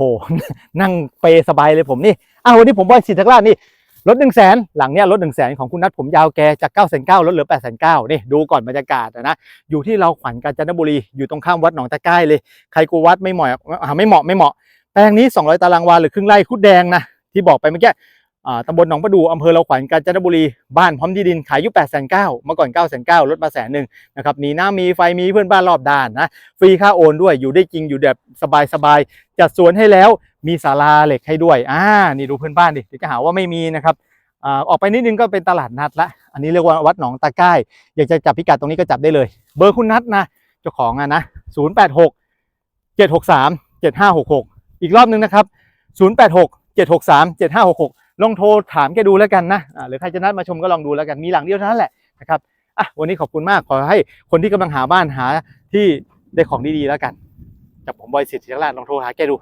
หนั่งเปสบายเลยผมนี่อ้าววันนี้ผมบอยสิทธิ์ทักราชนี่รถหนึ่งแสนหลังเนี้ยรถหนึ่งแสนของคุณนัทผมยาวแกจากเก้าแสนเก้าลดเหลือแปดแสนเก้านี่ดูก่อนบรรยากาศนะอยู่ที่เราขวัญกาญจนบุรีอยู่ตรงข้ามวัดหนองตะไคร้เลยใครกูวัดไม่เหมาะไม่เหมาะไม่เหมาะ แปลงนี้ 200 ตารางวาหรือครึ่งไร่คุดแดงนะที่บอกไปเมื่อกี้ ตำบลหนองประดูอำเภอเราขวัญกาญจนบุรี บ้านพร้อมที่ดินขายอยู่8ปดแสนเก้าเมื่อก่อน9ก้าแสนเก้าลดมาแสนหนึ่งนะครับมีน้ำมีไฟมีเพื่อนบ้านรอบด้านนะฟรีค่าโอนด้วยอยู่ได้จริงอยู่แบบสบายๆจัดสวนให้แล้วมีศาลาเหล็กให้ด้วยอ่านี่ดูเพื่อนบ้านดิเดี๋ยวจะหาว่าไม่มีนะครับอ่าออกไปนิดนึงก็เป็นตลาดนัดละ อันนี้เรียกว่าวัดหนองตะไคร้อยากจะจับพิกัดตรงนี้ก็จับได้เลย เบอร์คุณนัทนะเจ้าของอะนะ0 8 6 7 6 3 7 5 6 6อีกรอบนึงนะครับ0 8 6 7 6 3 7 5 6 6 ลองโทรถามแกดูแล้วกันนะหรือใครจะนัดมาชมก็ลองดูแล้วกันมีหลังเดียวเท่านั้นแหละนะครับอะวันนี้ขอบคุณมากขอให้คนที่กำลังหาบ้านหาที่ได้ของดีๆแล้วกันจากผมบอยสิทธิ์ศิริราลองโทรหาแกดู